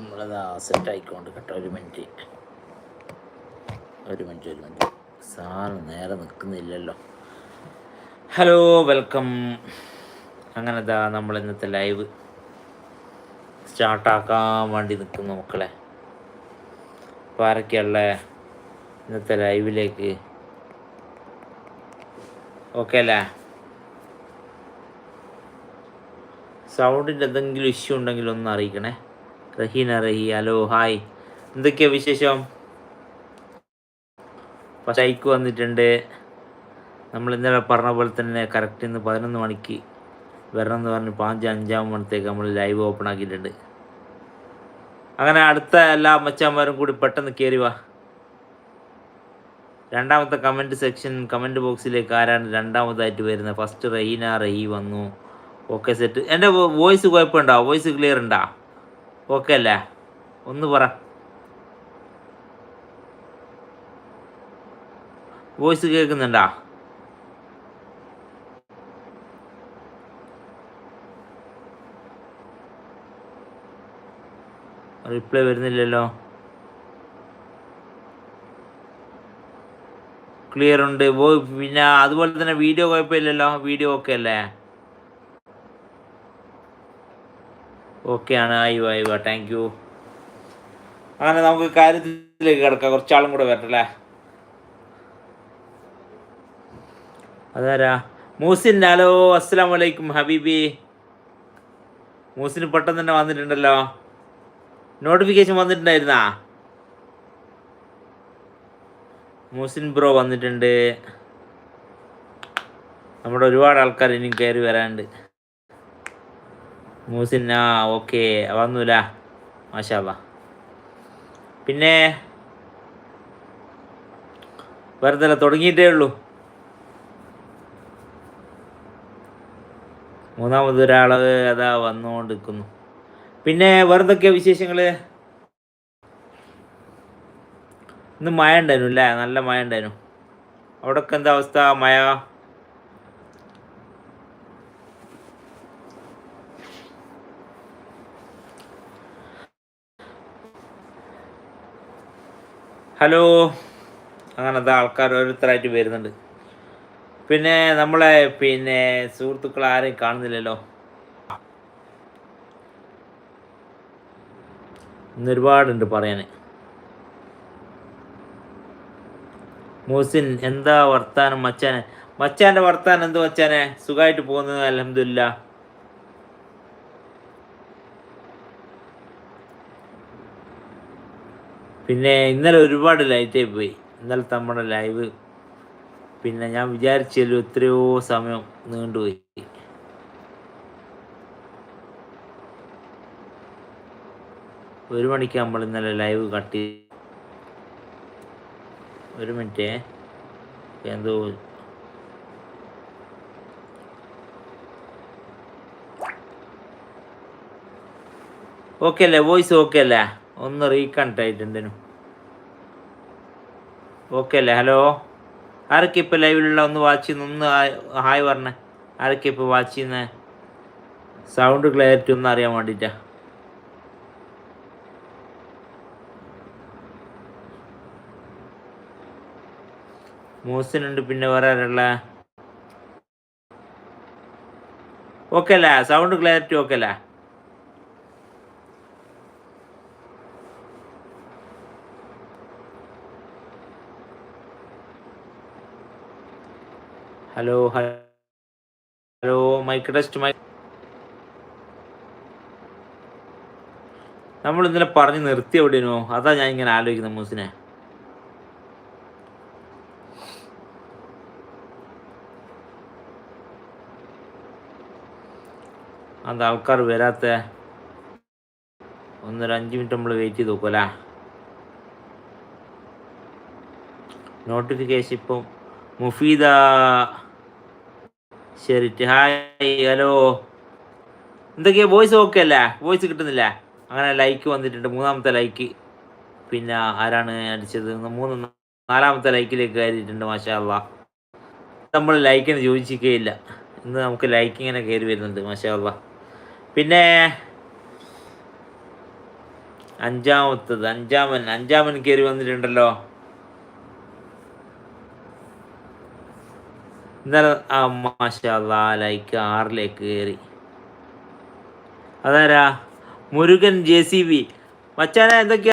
നമ്മളത് സെറ്റ് ആയിക്കൊണ്ട് കേട്ടോ ഒരു മിനിറ്റ് ഒരു മിനിറ്റ് ഒരു മിനിറ്റ് സാറ് നേരെ നിൽക്കുന്നില്ലല്ലോ. ഹലോ വെൽക്കം അങ്ങനെ ദാ നമ്മൾ ഇന്നത്തെ ലൈവ് സ്റ്റാർട്ടാക്കാൻ വേണ്ടി നിൽക്കുന്നു മക്കളെ. അപ്പോൾ ആരൊക്കെയുള്ള ഇന്നത്തെ ലൈവിലേക്ക് ഓക്കെ അല്ലേ? സൗണ്ടിന്റെ എന്തെങ്കിലും ഇഷ്യൂ ഉണ്ടെങ്കിൽ ഒന്ന് അറിയിക്കണേ. Raheena Rahi hello hi. എന്തൊക്കെയാ വിശേഷം? പശൈക്ക് വന്നിട്ടുണ്ട്. നമ്മൾ ഇന്നലെ പറഞ്ഞ പോലെ തന്നെ കറക്റ്റ് ഇന്ന് പതിനൊന്ന് മണിക്ക് വരണം എന്ന് പറഞ്ഞ് പാഞ്ച് അഞ്ചാം മണിത്തേക്ക് നമ്മൾ ലൈവ് ഓപ്പൺ ആക്കിയിട്ടുണ്ട്. അങ്ങനെ അടുത്ത എല്ലാ അമ്മച്ചാന്മാരും കൂടി പെട്ടെന്ന് കയറി വാ. രണ്ടാമത്തെ കമന്റ് സെക്ഷൻ കമന്റ് ബോക്സിലേക്ക് ആരാണ് രണ്ടാമതായിട്ട് വരുന്നത്? ഫസ്റ്റ് റഹീന റഹി വന്നു. ഓക്കെ സെറ്റ് എന്റെ വോയിസ് കുഴപ്പമുണ്ടോ? വോയിസ് ക്ലിയർ ഉണ്ടോ? ഓക്കെ അല്ലേ? ഒന്ന് പറ. വോയിസ് കേൾക്കുന്നുണ്ടോ? റിപ്ലൈ വരുന്നില്ലല്ലോ. ക്ലിയർ ഉണ്ട്. പിന്നെ അതുപോലെ തന്നെ വീഡിയോ കുഴപ്പമില്ലല്ലോ. വീഡിയോ ഓക്കെ അല്ലേ? ഓക്കെ ആണ് ആയി വായു താങ്ക് യു അങ്ങനെ നമുക്ക് കാര്യത്തിലേക്ക് കിടക്കാം. കുറച്ചാളും കൂടെ വരട്ടല്ലേ അതാരാ? മൂസിൻ ഹലോ അസ്സാം വലൈക്കും ഹബീബി. മൂസിന് പെട്ടെന്ന് തന്നെ വന്നിട്ടുണ്ടല്ലോ. നോട്ടിഫിക്കേഷൻ വന്നിട്ടുണ്ടായിരുന്നാ? മൂസിൻ ബ്രോ വന്നിട്ടുണ്ട്. നമ്മുടെ ഒരുപാട് ആൾക്കാർ ഇനിയും കയറി വരാനുണ്ട്. മൂസിൻ ആ ഓക്കെ. വന്നൂല. മാഷാല്ല പിന്നെ വെറുതെ തുടങ്ങിയിട്ടേ ഉള്ളൂ. മൂന്നാമത് ഒരാൾ അതാ വന്നുകൊണ്ടിരിക്കുന്നു. പിന്നെ വേറെന്തൊക്കെയാ വിശേഷങ്ങൾ ഇന്ന് മഴ ഉണ്ടായിരുന്നു അല്ലേ? നല്ല മഴ ഉണ്ടായിരുന്നു. അവിടെയൊക്കെ എന്താ അവസ്ഥ? മഴ? ഹലോ. അങ്ങനത്തെ ആൾക്കാർ ഓരോരുത്തരായിട്ട് വരുന്നുണ്ട്. പിന്നെ നമ്മളെ പിന്നെ സുഹൃത്തുക്കൾ ആരെയും കാണുന്നില്ലല്ലോ? ഇന്ന് ഒരുപാടുണ്ട് പറയാൻ മൂസിൻ എന്താ വർത്താനം? മച്ചാനെ. മച്ചാന്റെ വർത്താനം എന്ത് മച്ചാനെ? സുഖമായിട്ട് പോകുന്നത് അലഹമില്ല പിന്നെ ഇന്നലെ ഒരുപാട് ലൈറ്റായി പോയി. ഇന്നലത്തെ നമ്മുടെ ലൈവ് പിന്നെ ഞാൻ വിചാരിച്ചാലും എത്രയോ സമയം നീണ്ടുപോയി. ഒരു മണിക്ക് നമ്മൾ ഇന്നലെ ലൈവ് കട്ട് ചെയ്തു. ഒരു മിനിറ്റ്. എന്തോ ഓക്കെ അല്ലേ? വോയിസ് ഓക്കെ അല്ലേ? ഒന്ന് റീകണക്ട് ആയിട്ടുണ്ടേനു ഓക്കെ അല്ലേ? ഹലോ ആരൊക്കെ ഇപ്പോൾ ലൈവിലുള്ള ഒന്ന് വാച്ച് ചെയ്യുന്ന ഒന്ന് ഹായ് പറഞ്ഞേ. ആരൊക്കെ ഇപ്പോൾ വാച്ച് ചെയ്യുന്ന? സൗണ്ട് ക്ലാരിറ്റി ഒന്ന് അറിയാൻ വേണ്ടിയിട്ടാണ് മൂസിനുണ്ട് പിന്നെ വേറെ ആരുള്ള? ഓക്കെ അല്ലേ? സൗണ്ട് ക്ലാരിറ്റി ഓക്കെ അല്ലേ? Hello hello mike test my നമ്മൾ ഇന്നലെ പറഞ്ഞ് നിർത്തി എവിടെയോ അതാ ഞാൻ ഇങ്ങനെ ആലോചിക്കുന്നത് മൂസിനെ. അത് ആൾക്കാർ വരാത്ത. ഒന്നൊരു അഞ്ച് മിനിറ്റ് നമ്മൾ വെയിറ്റ് ചെയ്ത് നോക്കുമല്ലേ നോട്ടിഫിക്കേഷൻ ഇപ്പം മുഫീദ. ശരി ഹായ് ഹലോ. എന്തൊക്കെയാ വോയിസ് ഓക്കെ അല്ലേ? വോയിസ് കിട്ടുന്നില്ല? അങ്ങനെ ലൈക്ക് വന്നിട്ടുണ്ട് മൂന്നാമത്തെ ലൈക്ക് പിന്നെ ആരാണ് അടിച്ചത്? മൂന്ന് നാലാമത്തെ ലൈക്കിലേക്ക് കയറിയിട്ടുണ്ട് മാഷാ അള്ളാ നമ്മൾ ലൈക്കിന് ചോദിച്ചിരിക്കുകയില്ല ഇന്ന് നമുക്ക് ലൈക്ക് ഇങ്ങനെ കയറി വരുന്നുണ്ട് മാഷാ അള്ളാ പിന്നെ അഞ്ചാമത്തത് അഞ്ചാമൻ അഞ്ചാമൻ കയറി വന്നിട്ടുണ്ടല്ലോ. ഇന്നലെ ആ മാഷാ ലൈക്ക് ആറിലേക്ക് കയറി അതാരാ? Murugan J C B. മച്ചാനെ എന്തൊക്കെയാ?